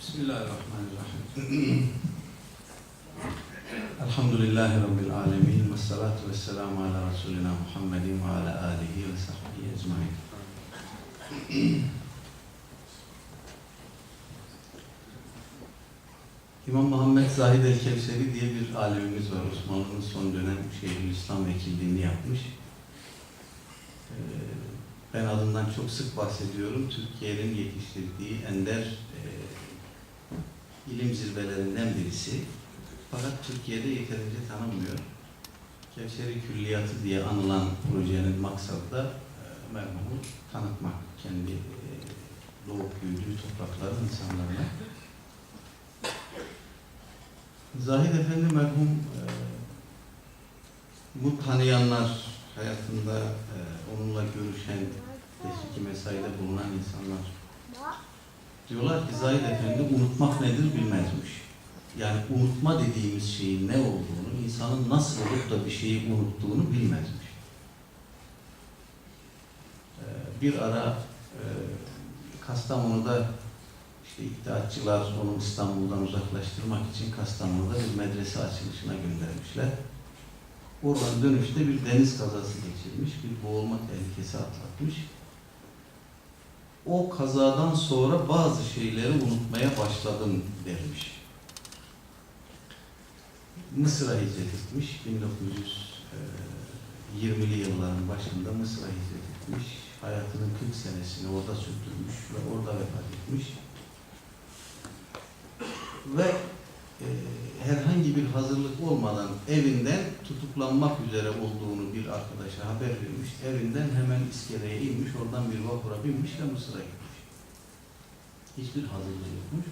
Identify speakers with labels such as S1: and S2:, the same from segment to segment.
S1: Bismillahirrahmanirrahim. Elhamdülillahi Rabbil alemin. Ve salatu ve selamu ala Resulina Muhammedin ve ala alihi ve sahbihi ecmain. İmam Muhammed Zahid el-Kevseri diye bir alemimiz var. Osmanlı'nın son dönem Şeyhülislam vekilliğini yapmış. Ee, Ben adından çok sık bahsediyorum. Türkiye'nin yetiştirdiği ender e, ilim zirvelerinden birisi. Fakat Türkiye'de yeterince tanınmıyor. Kevseri Külliyatı diye anılan projenin maksadı da e, merhumu tanıtmak. Kendi e, doğup büyüdüğü toprakların insanlarına. Zahid Efendi merhum e, bu tanıyanlar hayatında e, onunla görüşen teşviki mesaide bulunan insanlar diyorlar ki Zahid Efendi unutmak nedir bilmezmiş. Yani unutma dediğimiz şeyin ne olduğunu, insanın nasıl olup da bir şeyi unuttuğunu bilmezmiş. E, bir ara e, Kastamonu'da işte iddiatçılar onu İstanbul'dan uzaklaştırmak için Kastamonu'da bir medrese açılışına göndermişler. Oradan dönüşte bir deniz kazası geçirmiş, bir boğulma tehlikesi atlatmış. O kazadan sonra bazı şeyleri unutmaya başladım dermiş. Mısır'a hicret etmiş, 1920'li yılların başında Mısır'a hicret etmiş. Hayatının 40 senesini orada sürdürmüş ve orada vefat etmiş ve e, herhangi bir hazırlık olmadan evinden tutuklanmak üzere olduğunu bir arkadaşa haber vermiş. Evinden hemen iskeleye inmiş, oradan bir vapura binmiş ve Mısır'a gitmiş. Hiçbir hazırlığı yokmuş.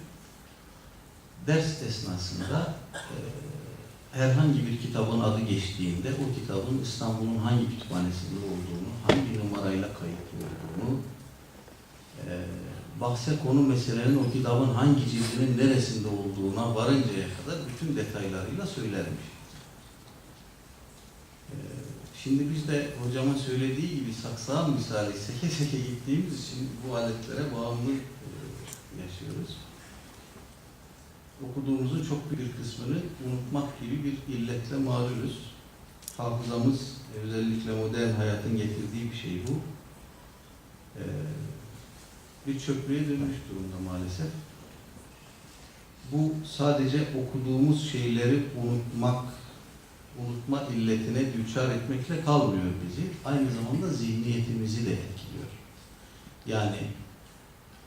S1: Ders esnasında e, herhangi bir kitabın adı geçtiğinde o kitabın İstanbul'un hangi kütüphanesinde olduğunu, hangi numarayla kayıtlı olduğunu, e, bahse konu meselenin o kitabın hangi cildinin neresinde olduğuna varıncaya kadar bütün detaylarıyla söylermiş. Ee, Şimdi biz de hocamın söylediği gibi saksağın misali seke seke gittiğimiz için bu aletlere bağımlı e, yaşıyoruz. Okuduğumuzun çok büyük kısmını unutmak gibi bir illetle mağduruz. Hafızamız özellikle modern hayatın getirdiği bir şey bu. Ee, bir çöplüğe dönmüş durumda maalesef. Bu sadece okuduğumuz şeyleri unutmak, unutma illetine düçar etmekle kalmıyor bizi. Aynı zamanda zihniyetimizi de etkiliyor. Yani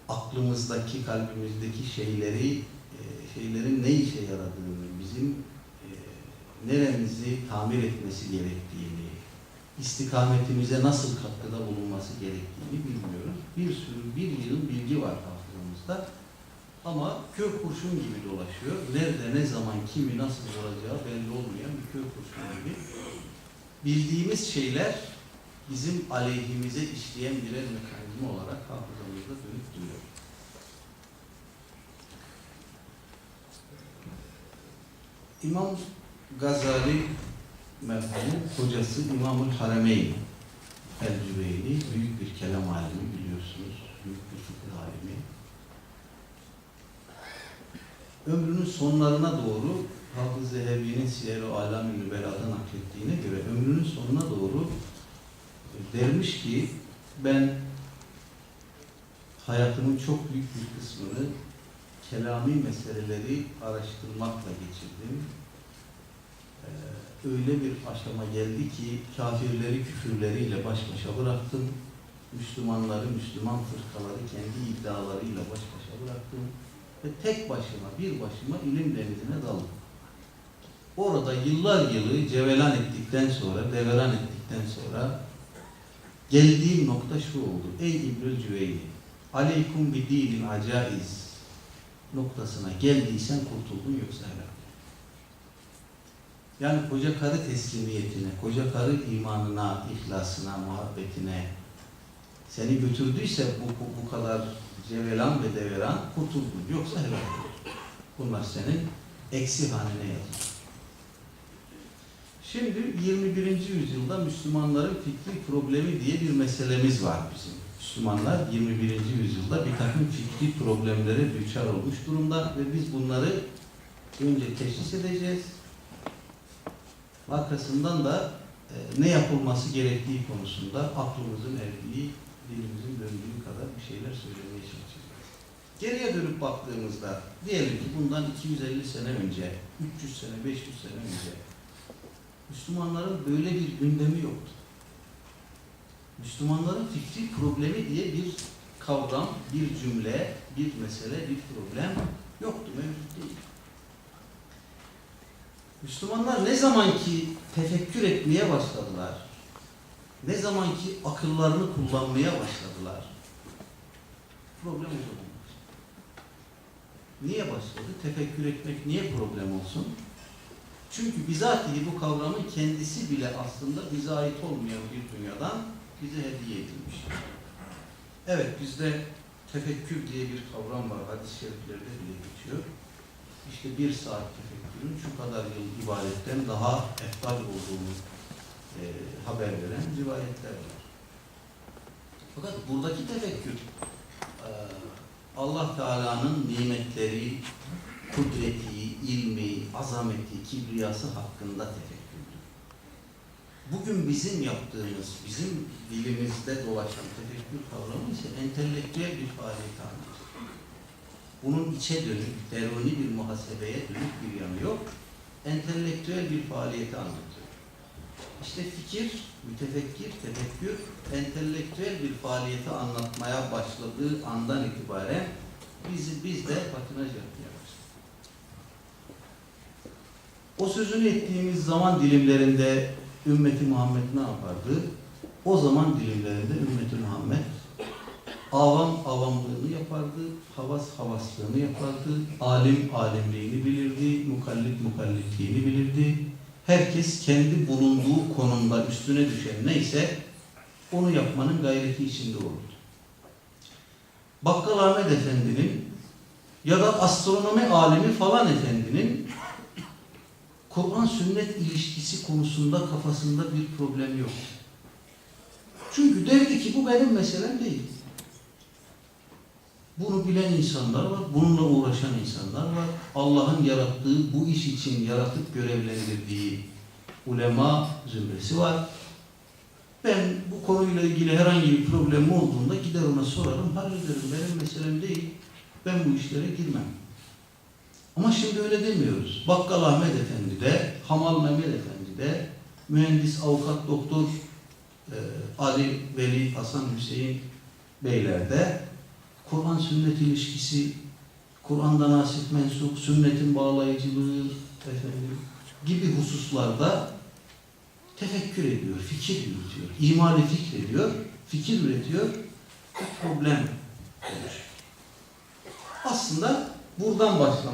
S1: aklımızdaki, kalbimizdeki şeyleri, e, şeylerin ne işe yaradığını, bizim e, neremizi tamir etmesi gerektiğini, istikametimize nasıl katkıda bulunması gerektiğini bilmiyoruz. Bir sürü, bir yığın bilgi var hafızamızda. Ama kör kurşun gibi dolaşıyor. Nerede, ne zaman, kimi, nasıl vuracağı belli olmayan bir kör kurşun gibi. Bildiğimiz şeyler bizim aleyhimize işleyen birer mekanizma olarak hafızamızda dönüp duruyor. İmam Gazali merhumu kocası İmamül Harameyn El-Cüveyni büyük bir kelam alimi biliyorsunuz. Büyük bir fıkıh alimi. Ömrünün sonlarına doğru Hafız Zehebi'nin Siyer-i Alem-i Nübela'da naklettiğine göre ömrünün sonuna doğru dermiş ki ben hayatımın çok büyük bir kısmını kelami meseleleri araştırmakla geçirdim. Ee, öyle bir aşama geldi ki kafirleri küfürleriyle baş başa bıraktım. Müslümanları, Müslüman fırkaları kendi iddialarıyla baş başa bıraktım. Ve tek başıma, bir başıma ilim denizine daldım. Orada yıllar yılı cevelan ettikten sonra, deveran ettikten sonra geldiğim nokta şu oldu. Ey İbnül Cüveyni, aleykum bi dinin acaiz noktasına geldiysen kurtuldun yoksa helal. Yani koca karı teslimiyetine, koca karı imanına, ihlasına, muhabbetine seni götürdüyse bu, bu, bu kadar cevelan ve deveran kurtuldun. Yoksa helal. Bunlar senin eksi hanene yazılır. Şimdi 21. yüzyılda Müslümanların fikri problemi diye bir meselemiz var bizim. Müslümanlar 21. yüzyılda bir takım fikri problemlere düçar olmuş durumda ve biz bunları önce teşhis edeceğiz. Arkasından da e, ne yapılması gerektiği konusunda aklımızın erdiği, dilimizin döndüğü kadar bir şeyler söylemeye çalışacağız. Geriye dönüp baktığımızda diyelim ki bundan 250 sene önce, 300 sene, 500 sene önce Müslümanların böyle bir gündemi yoktu. Müslümanların fikri problemi diye bir kavram, bir cümle, bir mesele, bir problem yoktu, mevcut değil. Müslümanlar ne zaman ki tefekkür etmeye başladılar, ne zaman ki akıllarını kullanmaya başladılar, problem o zaman başladı. Niye başladı? Tefekkür etmek niye problem olsun? Çünkü bizatihi bu kavramın kendisi bile aslında bize ait olmayan bir dünyadan bize hediye edilmiş. Evet bizde tefekkür diye bir kavram var. Hadis-i şeriflerde bile geçiyor. İşte bir saat tefekkürün şu kadar yıl ibadetten daha eftal olduğunu e, haber veren rivayetler var. Fakat buradaki tefekkür e, Allah Teala'nın nimetleri, kudreti, ilmi, azameti, kibriyası hakkında tefekkürdür. Bugün bizim yaptığımız, bizim dilimizde dolaşan tefekkür kavramı ise entelektüel bir faaliyet anlatır. Bunun içe dönük, deruni bir muhasebeye dönük bir yanı yok. Entelektüel bir faaliyeti anlatıyor. İşte fikir, mütefekkir, tefekkür, entelektüel bir faaliyeti anlatmaya başladığı andan itibaren bizi biz de patinaj yapmaya başladık. O sözünü ettiğimiz zaman dilimlerinde ümmeti Muhammed ne yapardı? O zaman dilimlerinde ümmeti Muhammed avam avamlığını yapardı, havas havaslığını yapardı, alim alimliğini bilirdi, mukallit mukallitliğini bilirdi. Herkes kendi bulunduğu konumda üstüne düşen neyse onu yapmanın gayreti içinde olurdu. Bakkal Ahmet Efendi'nin ya da astronomi alimi falan efendinin Kur'an sünnet ilişkisi konusunda kafasında bir problem yok. Çünkü derdi ki bu benim meselem değil. Bunu bilen insanlar var, bununla uğraşan insanlar var. Allah'ın yarattığı, bu iş için yaratıp görevlendirdiği ulema zümresi var. Ben bu konuyla ilgili herhangi bir problemim olduğunda gider ona sorarım, hallederim. Benim meselem değil, ben bu işlere girmem. Ama şimdi öyle demiyoruz. Bakkal Ahmet Efendi de, Hamal Mehmet Efendi de, mühendis, avukat, doktor e, Ali, Veli, Hasan, Hüseyin beyler de Kur'an sünnet ilişkisi, Kur'an'da nasip mensup, sünnetin bağlayıcılığı efendim, gibi hususlarda tefekkür ediyor, fikir yürütüyor, imali fikrediyor, fikir üretiyor, problem oluşuyor. Aslında buradan başlamak